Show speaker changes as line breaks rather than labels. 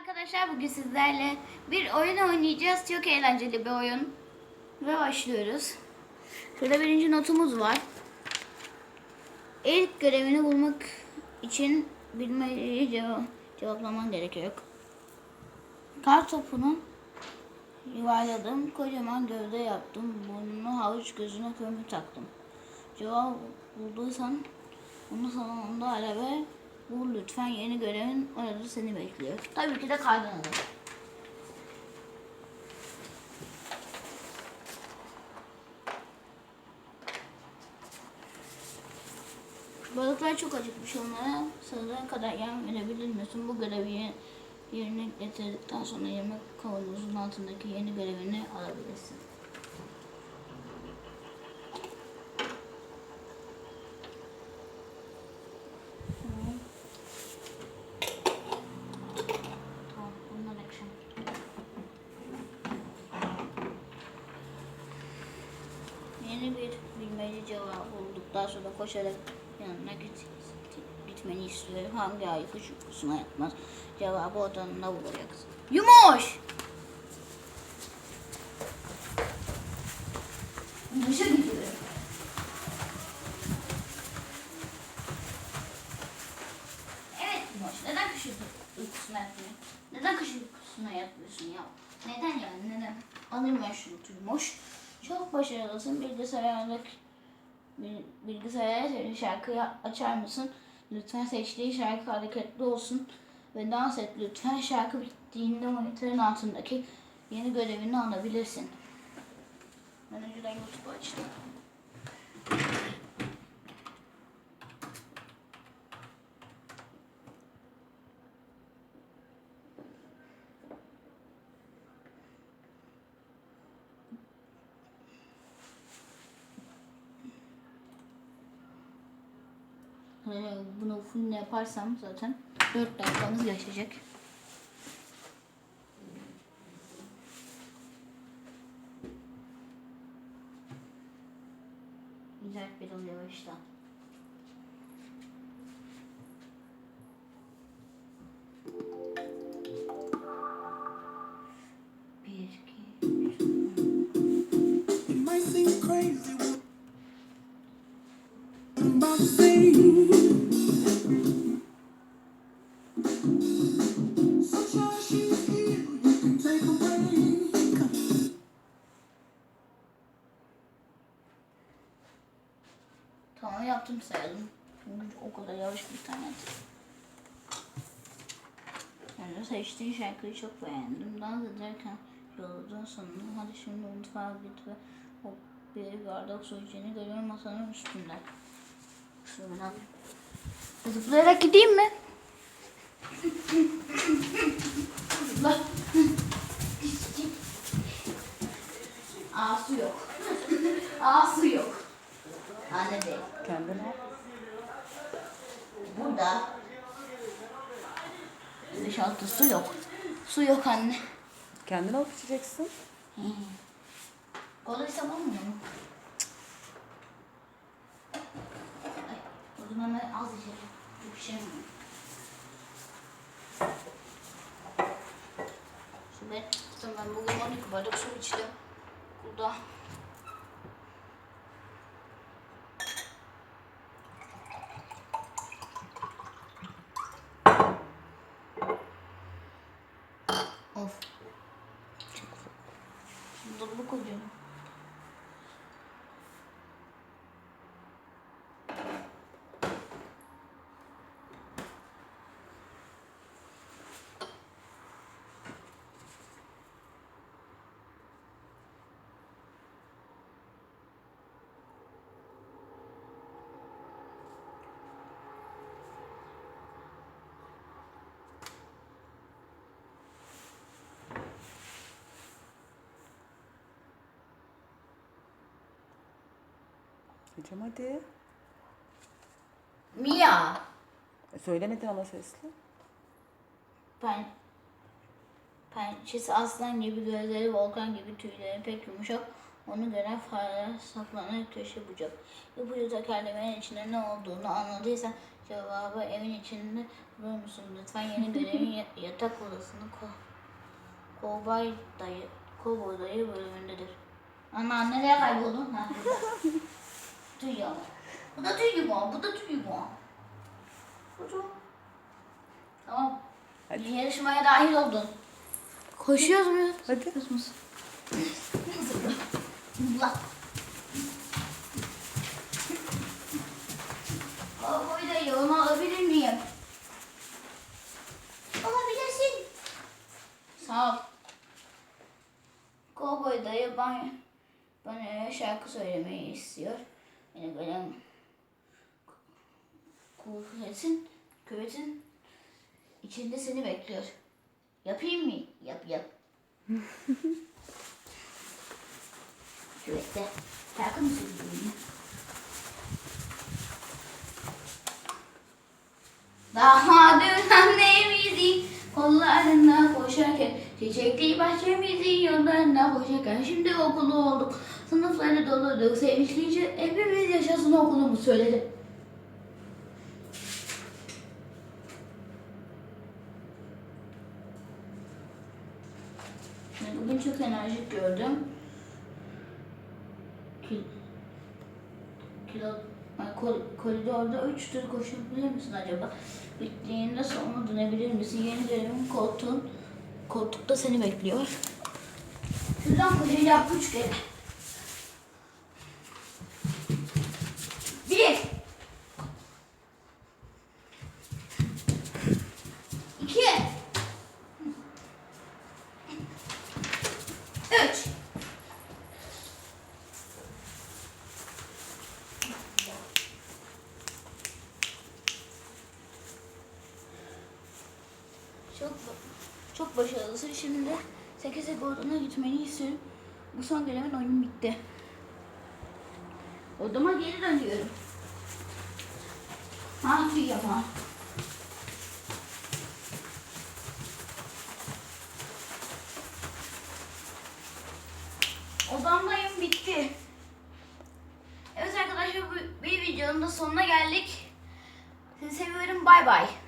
Arkadaşlar bugün sizlerle bir oyun oynayacağız. Çok eğlenceli bir oyun. Ve başlıyoruz. Şurada birinci notumuz var. İlk görevini bulmak için bilmeyi cevap, cevaplaman gerekiyor. Kar topunu yuvarladım. Kocaman gövde yaptım. Burnunu havuç gözüne kömür taktım. Cevap bulduysan onu salonunda ara ve bul lütfen yeni görevin orada seni bekliyor. Tabii ki de adam. Balıklar çok acıkmış onlara. Sığırına kadar yem verebilir misin? Bu görevi ye- yerine getirdikten sonra yemek kavanozunun altındaki yeni görevini alabilirsin. Tamam. Tamam, bunlar akşam. Yeni bir bilmece bulduktan sonra koşarak yanına git, gitmeni istiyor. Hangi ay kuş uykusuna yatmaz? Cevabı odanında bulacaksın. Yumuş! Yumuşa gidiyor. Evet Yumuş, neden kış uykusuna yatmıyorsun? Neden kış uykusuna yatmıyorsun ya? Neden yani, neden? Alayım ben şunu Yumuş. Çok başarılısın. Bilgisayardaki bil- bilgisayara şarkıyı açar mısın? Lütfen seçtiğin şarkı hareketli olsun ve dans et. Lütfen şarkı bittiğinde monitörün altındaki yeni görevini alabilirsin. Ben önceden YouTube açtım. Bunu full yaparsam zaten 4 dakikamız geçecek. Güzel bir yıl yaptım sayalım. Çünkü o kadar yavaş bir tane. Yani seçtiğin şarkıyı çok beğendim. Dans ederken yolladığın sonunu. Hadi şimdi mutfağa git ve o bir bardak su içeni görüyorum masanın üstünde. Şunu ben. Zıplayarak gideyim mi? Zıpla. Aa su yok. Aa su yok. Anne değil.
Kendine.
Burada. Altı su yok. Su yok anne.
Kendine alıp içeceksin.
Kolaysa olmuyor mu? Ay, o zaman ben az içerim. Çok içemiyorum. Su ben, ben bugün 12 bardak su içtim. Burada.
todo
mundo cobrindo.
Ecem hadi.
Mia.
E, söylemedin ama sesli.
Pen pençesi aslan gibi gözleri volkan gibi tüyleri pek yumuşak. Onu gören fareler saklanır köşe bucak. İpucu tekerlemenin içinde ne olduğunu anladıysan Cevabı evin içinde bulur musun? Lütfen yeni görevin ya- yatak odasını ko Kovboy dayı, Kovboy dayı bölümündedir. Ana nereye kayboldun? Ha, burada. tüy ya. Bu da tüy yumağı, bu da tüy yumağı. Kutu. Tamam.
Hadi.
Yarışmaya dahil oldun. Koşuyoruz muyuz?
Hadi.
Kızımız. Bak. Kovboy dayı onu alabilir miyim? Alabilirsin. Sağ ol. Kovboy dayı bana, bana şarkı söylemeyi istiyor. Beni böyle kuvvetin, küvetin içinde seni bekliyor. Yapayım mı? Yap yap. Küvette şarkı mı söyleyeyim? Daha dün annemizin kollarında koşarken Çiçekli bahçemizin yollarında koşarken Şimdi okulu olduk Sınıfları doluduk Sevinçlice hepimiz yaşasın okulumu söyledim Bugün çok enerjik gördüm. Kil, kilo, kol, koridorda üç tur koşabilir misin acaba? Bittiğinde sonra dönebilir misin? Yeni görevim koltuğun, koltukta seni bekliyor. Şuradan koşacağım üç kere. Bir. İki. Üç. Çok başarılısın. Şimdi 8 odana gitmeni istiyorum. Bu son görevin oyun bitti. Odama geri dönüyorum. Ha yapma. Odamdayım bitti. Evet arkadaşlar bu bir videonun da sonuna geldik. Sizi seviyorum. Bay bay.